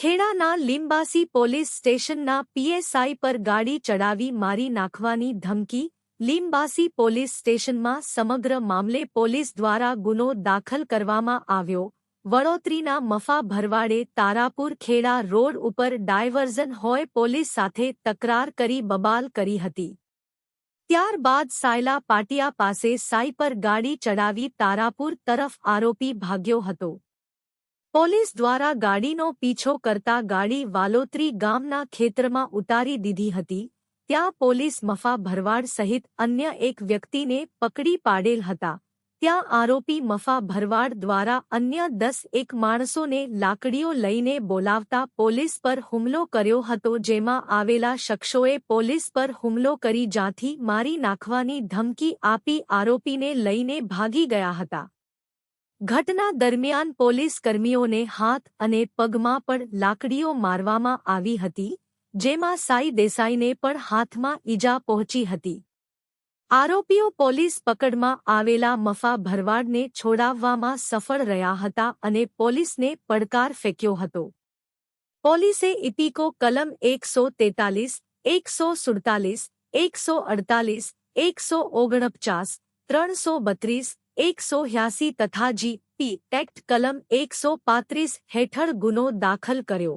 ખેડાના Limbasi police સ્ટેશનના PSI પર ગાડી ચડાવી મારી નાખવાની ધમકી, લીંબાસી પોલીસ સ્ટેશનમાં સમગ્ર મામલે પોલીસ દ્વારા ગુનો દાખલ કરવામાં આવ્યો. વડોદરીના મફા ભરવાડે તારાપુર ખેડા રોડ ઉપર ડાયવર્ઝન હોય પોલીસ સાથે તકરાર કરી બબાલ કરી હતી. ત્યારબાદ સાયલા પાટિયા પાસે સાઈ પર ગાડી ચડાવી તારાપુર તરફ આરોપી ભાગ્યો હતો. પોલીસ દ્વારા ગાડીનો પીછો કરતા ગાડી વાલોત્રી ગામના ખેતરમાં ઉતારી દીધી હતી, ત્યાં પોલીસ મફા ભરવાડ સહિત અન્ય એક વ્યક્તિને પકડી પાડેલ હતા, ત્યાં આરોપી મફા ભરવાડ દ્વારા અન્ય દસ એક માણસોને લાકડીઓ લઈને બોલાવતા પોલીસ પર હુમલો કર્યો હતો જેમાં આવેલા શખ્સોએ પોલીસ પર હુમલો કરી જાથી મારી નાખવાની ધમકી આપી આરોપીને લઈને ભાગી ગયા હતા. ઘટના દરમિયાન પોલીસ કર્મીઓને હાથ અને પગમાં પણ લાકડીઓ મારવામાં આવી હતી, જેમાં સાઈ દેસાઈને પણ હાથમાં ઈજા પહોંચી હતી. આરોપીઓ પોલીસ પકડમાં આવેલા મફા ભરવાડને છોડાવવામાં સફળ રહ્યા હતા અને પોલીસને પડકાર ફેંક્યો હતો. પોલીસે ઇપિકો કલમ એકસો તેતાલીસ, એકસો સુડતાલીસ, એકસો અડતાલીસ, એકસો ઓગણપચાસ, ત્રણસો બત્રીસ એકસો હ્યાસી તથા જી પી એક્ટ કલમ એકસો પાંત્રીસ હેઠળ ગુનો દાખલ કર્યો.